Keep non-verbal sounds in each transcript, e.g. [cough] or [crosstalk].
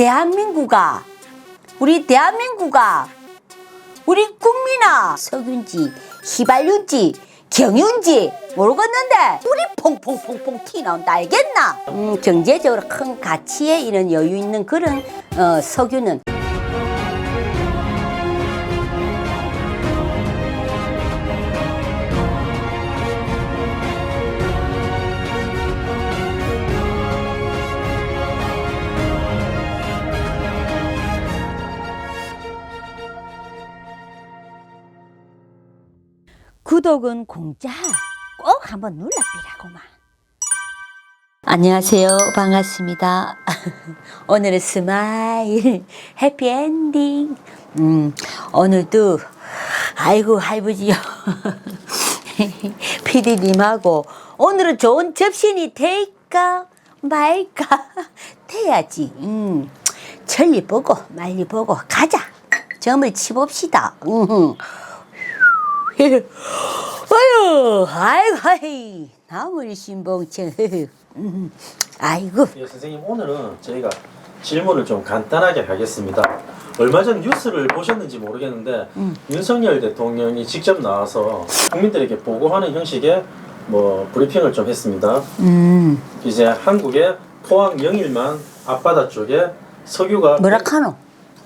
대한민국아 우리 대한민국아 우리 국민아 석윤지 휘발유인지 경유인지 모르겠는데 우리 퐁퐁퐁퐁 티 나온다 알겠나? 음, 경제적으로 큰 가치에 이런 여유 있는 그런 어, 석유는 구독은 공짜. 꼭 한번 눌러비라고만. 안녕하세요. 반갑습니다. [laughs] 오늘은 스마일 해피엔딩. 음, 오늘도 아이고 할아버지요. [laughs] 피디님하고 오늘은 좋은 접신이 될까 말까 돼야지. 음, 천리 보고 말리 보고 가자. 점을 치봅시다. 음. [laughs] 아유, 아이고, 아이, 나물 신봉청. 음, 아이고, 예, 선생님 오늘은 저희가 질문을 좀 간단하게 하겠습니다. 얼마 전 뉴스를 보셨는지 모르겠는데 음. 윤석열 대통령이 직접 나와서 국민들에게 보고하는 형식의 뭐 브리핑을 좀 했습니다. 음, 이제 한국의 포항 영일만 앞바다 쪽에 석유가 뭐라 카노?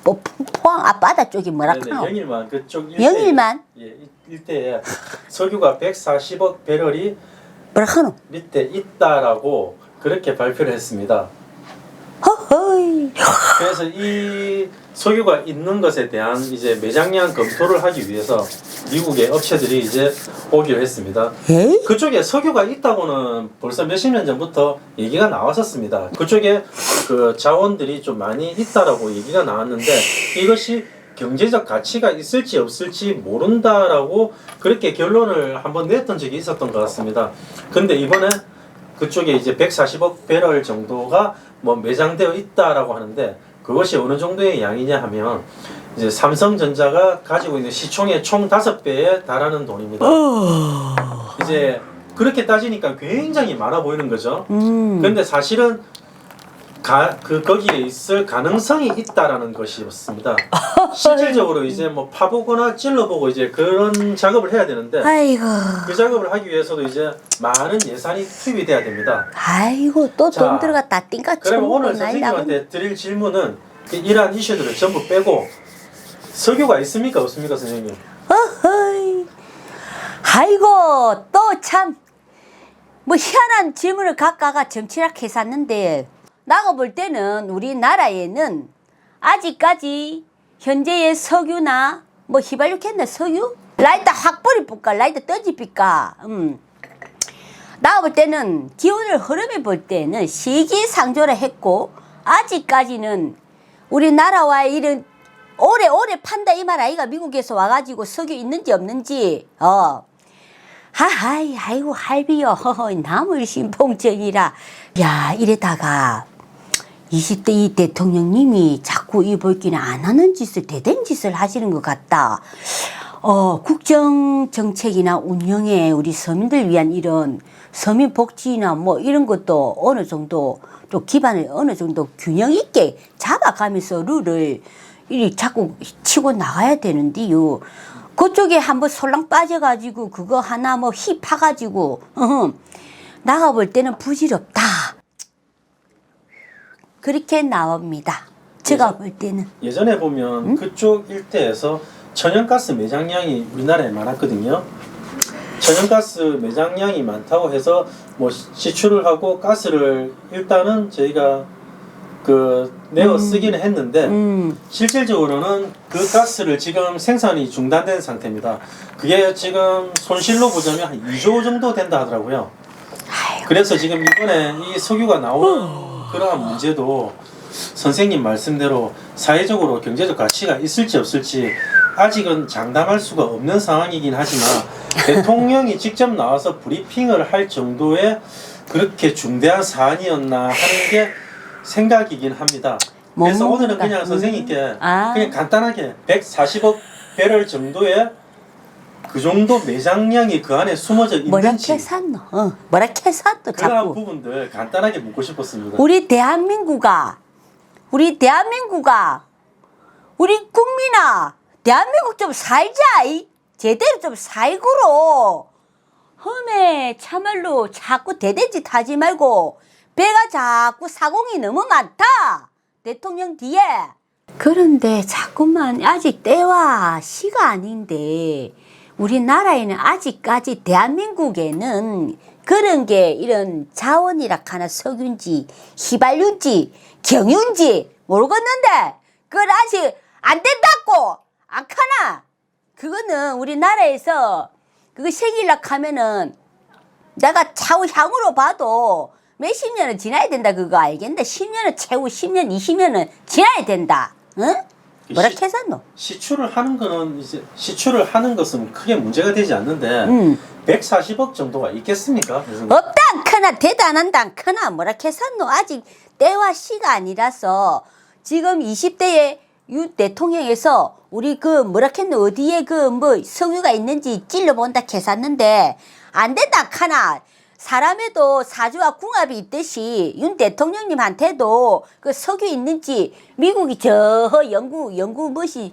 뭐, 포- 포항 앞바다 쪽이 네네, 뭐라카노? 영일만 그쪽 일대 영일만? 예, 이- 일대에 석유가 140억 배럴이 뭐라 카노? 밑에 있다라고 그렇게 발표를 했습니다. 허허이. 그래서 이 석유가 있는 것에 대한 이제 매장량 검토를 하기 위해서 미국의 업체들이 이제 오기로 했습니다. 에이? 그쪽에 석유가 있다고는 벌써 몇십 년 전부터 얘기가 나왔었습니다. 그쪽에 그 자원들이 좀 많이 있다라고 얘기가 나왔는데 이것이 경제적 가치가 있을지 없을지 모른다라고 그렇게 결론을 한번 냈던 적이 있었던 것 같습니다. 근데 이번에 그쪽에 이제 140억 배럴 정도가 뭐 매장되어 있다라고 하는데 그것이 어느 정도의 양이냐 하면 이제 삼성전자가 가지고 있는 시총의 총 5배에 달하는 돈입니다. 이제 그렇게 따지니까 굉장히 많아 보이는 거죠. 음, 근데 사실은 가, 그 거기에 있을 가능성이 있다라는 것이었습니다. [laughs] 실질적으로 이제 뭐 파보거나 찔러보고 이제 그런 작업을 해야 되는데 아이고, 그 작업을 하기 위해서도 이제 많은 예산이 투입이 돼야 됩니다. 아이고, 또 자, 돈 들어갔다 띵까 그러면 오늘. 선생님한테 드릴 질문은 그 이러한 이슈들을 전부 빼고 석유가 있습니까 없습니까 선생님? 어허이. 아이고 또 참 뭐 희한한 질문을 각가가 점치락 해쌌는데 나가 볼 때는 우리나라에는 아직까지 현재의 석유나 뭐 휘발유 캔나 석유? 라이터 확 버리볼까? 라이터 떠지삐까? 음. 나가 볼 때는 기온을 흐름에 볼 때는 시기상조를 했고 아직까지는 우리나라와의 이런 오래 오래 판다 이 말 아이가 미국에서 와가지고 석유 있는지 없는지 어. 하하이 아이고 할비요. [laughs] 허허 나물 신봉적이라. 야 이래다가 20대 이 대통령님이 자꾸 이 볼기는 안 하는 짓을 대된 짓을 하시는 것 같다. 어, 국정 정책이나 운영에 우리 서민들 위한 이런 서민 복지나 뭐 이런 것도 어느 정도 또 기반을 어느 정도 균형 있게 잡아가면서 룰을 이 자꾸 치고 나가야 되는데요. 그쪽에 한번 솔랑 빠져가지고 그거 하나 뭐 힙 파가지고 어흠, 나가 볼 때는 부질없다. 그렇게 나옵니다. 제가 볼 때는. 예전에 보면 그쪽 일대에서 천연가스 매장량이 우리나라에 많았거든요. 천연가스 매장량이 많다고 해서 뭐 시출을 하고 가스를 일단은 저희가 그 내어 쓰기는 했는데 음, 실질적으로는 그 가스를 지금 생산이 중단된 상태입니다. 그게 지금 손실로 보자면 한 2조 정도 된다 하더라고요. 아이고, 그래서 지금 이번에 이 석유가 나오는 그러한 문제도 선생님 말씀대로 사회적으로 경제적 가치가 있을지 없을지 아직은 장담할 수가 없는 상황이긴 하지만 대통령이 직접 나와서 브리핑을 할 정도의 그렇게 중대한 사안이었나 하는 게 생각이긴 합니다. 그래서 뭐 오늘은? 그냥 선생님께 음. 아. 그냥 간단하게 140억 배럴 정도의 그 정도 매장량이 그 안에 숨어져 뭐라 있는지 캐샀노? 어, 뭐라 캐샀도 그러한 자꾸. 부분들 간단하게 묻고 싶었습니다. 우리 대한민국아, 우리 대한민국아, 우리 국민아, 대한민국 좀 살자. 이. 제대로 좀 살구로. 험에 참말로 자꾸 대대짓 하지 말고 배가 자꾸 사공이 너무 많다. 대통령 뒤에. 그런데 자꾸만 아직 때와 시가 아닌데 우리나라에는 아직까지 대한민국에는 그런 게 이런 자원이라 하나 석유인지 휘발유인지 경유인지 모르겠는데 그걸 아직 안 된다고 안 카나 그거는 우리나라에서 그거 새길라 하면은 내가 차후 향으로 봐도 몇십 년은 지나야 된다 그거 알겠는데 10년은 최후 10년 20년은 지나야 된다 응? 뭐라 시- 캐서노 시출을 하는 거는 이제 시출을 하는 것은 크게 문제가 되지 않는데 음. 140억 정도가 있겠습니까? 그래서 없다 않거나 대단한다 않거나 뭐라 캐서노 아직 때와 시가 아니라서 지금 20대에 윤 대통령에서 우리 그 뭐라 했노 어디에 그뭐 석유가 있는지 찔러본다 캐샀는데 안 된다 않거나 사람에도 사주와 궁합이 있듯이 윤 대통령님한테도 그 석유 있는지 미국이 저 영구 영구 무엇이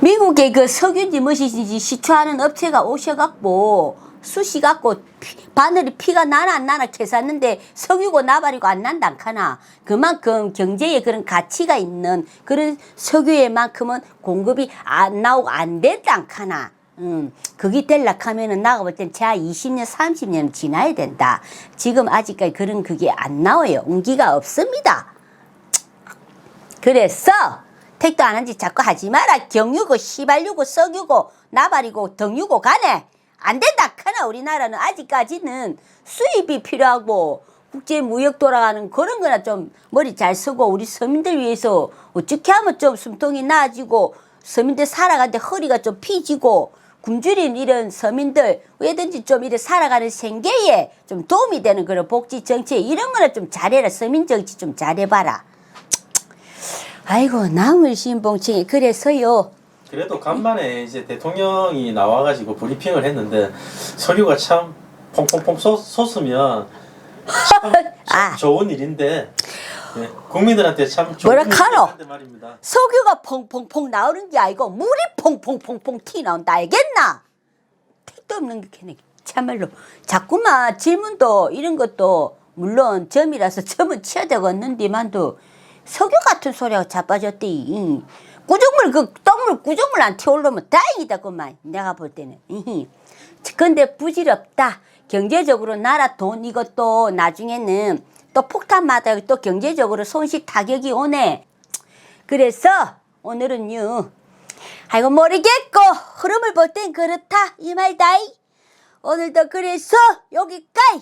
미국의 그 석유인지 무엇인지 시추하는 업체가 오셔갖고 수시 갖고 피- 바늘이 피가 나나 안 나나 캐샀는데 석유고 나발이고 안 난다 않카나. 그만큼 경제에 그런 가치가 있는 그런 석유에 만큼은 공급이 안 나오고 안 된다 않카나 음, 그게 될라 하면은 나가 볼 땐 제가 20년, 30년 지나야 된다. 지금 아직까지 그런 그게 안 나와요. 온기가 없습니다. 그래서 택도 안 한 지 자꾸 하지 마라. 경유고 시발유고 석유고 나발이고 덩유고 가네. 안 된다. 카나 우리나라는 아직까지는 수입이 필요하고 국제 무역 돌아가는 그런 거나 좀 머리 잘 쓰고 우리 서민들 위해서 어떻게 하면 좀 숨통이 나아지고 서민들 살아가는데 허리가 좀 피지고 굶주린 이런 서민들 왜든지 좀 이래 살아가는 생계에 좀 도움이 되는 그런 복지 정책 이런 거는 좀 잘해라 서민 정치 좀 잘해봐라. 아이고 나물 신봉층이 그래서요. 그래도 간만에 이제 대통령이 나와가지고 브리핑을 했는데 석유가 참 퐁퐁퐁 참, [laughs] 참 아. 좋은 일인데 네, 국민들한테 참 좋은 뭐라 카노? 말입니다. 석유가 퐁퐁퐁 나오는 게 아니고 물이 퐁퐁퐁퐁 티 나온다 알겠나? 택도 없는 게 걔네 참말로 자꾸만 질문도 이런 것도 물론 점이라서 [laughs] 점은 치야 되겠는데만도 석유 같은 소리가 자빠졌대. 구정물 그 똥물 구정물 안 튀어올르면 다행이다 그만 내가 볼 때는. 근데 부질없다. 경제적으로 나라 돈 이것도 나중에는 또 폭탄마다 또 경제적으로 손실 타격이 오네. 그래서 오늘은요. 아이고 모르겠고 흐름을 볼 땐 그렇다 이 말다이. 오늘도 그래서 여기까지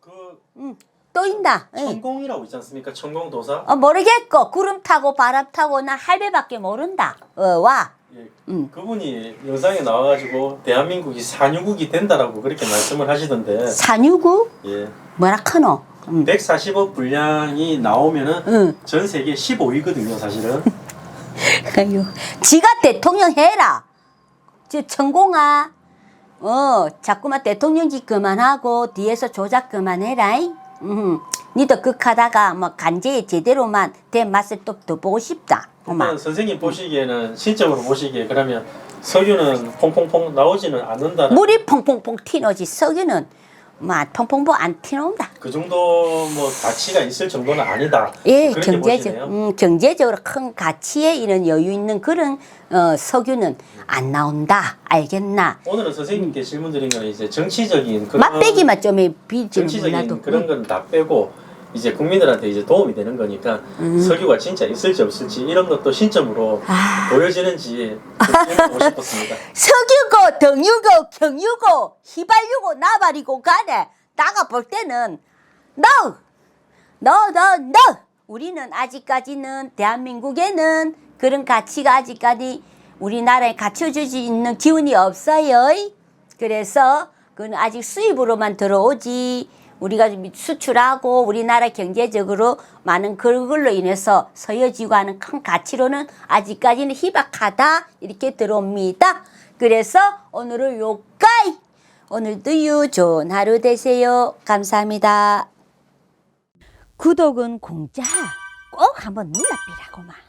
그 음, 또 있나? 응. 천공이라고 있지 않습니까? 천공 도사. 어, 모르겠고 구름 타고 바람 타고 나 할배밖에 모른다. 어, 와. 예, 음. 그분이 영상에 나와가지고 대한민국이 산유국이 된다라고 그렇게 말씀을 하시던데 산유구 예, 뭐라 카노? 음. 140억 분량이 나오면은 응. 전 세계 15위거든요, 사실은. [laughs] 아유, 지가 대통령 해라. 저 천공아, 어, 자꾸만 대통령직 그만하고 뒤에서 조작 그만해라. 음, 니도 극하다가 뭐 간제에 제대로만 된 맛을 또 더 보고 싶다. 일단. 선생님 보시기에는 신적으로 보시기에 그러면 석유는 퐁퐁퐁 나오지는 않는다는 물이 퐁퐁퐁 튀노지 석유는 뭐 퐁퐁퐁 안 튀노온다. 그 정도 뭐 가치가 있을 정도는 아니다. 예, 그렇게 경제적. 음, 경제적으로 큰 가치에 이런 여유 있는 그런 어, 석유는 안 나온다. 알겠나? 오늘은 선생님께 질문 드린 거는 이제 정치적인 그런 맛배기만 좀 빌지는 정치적인. 그런 음. 건다 빼고 이제 국민들한테 이제 도움이 되는 거니까 석유가 진짜 있을지 없을지 이런 것도 신점으로 아. 보여지는지 좀 보고 싶었습니다. [laughs] 석유고 덩유고 경유고 휘발유고 나발이고 간에 나가 볼 때는 no no no no 우리는 아직까지는 대한민국에는 그런 가치가 아직까지 우리나라에 갖춰주지 있는 기운이 없어요 그래서 그건 아직 수입으로만 들어오지 우리가 좀 수출하고 우리나라 경제적으로 많은 그걸로 인해서 서여지고 하는 큰 가치로는 아직까지는 희박하다 이렇게 들어옵니다. 그래서 오늘은 요까이 오늘도요 좋은 하루 되세요. 감사합니다. 구독은 공짜 꼭 한번 눌러비라고만.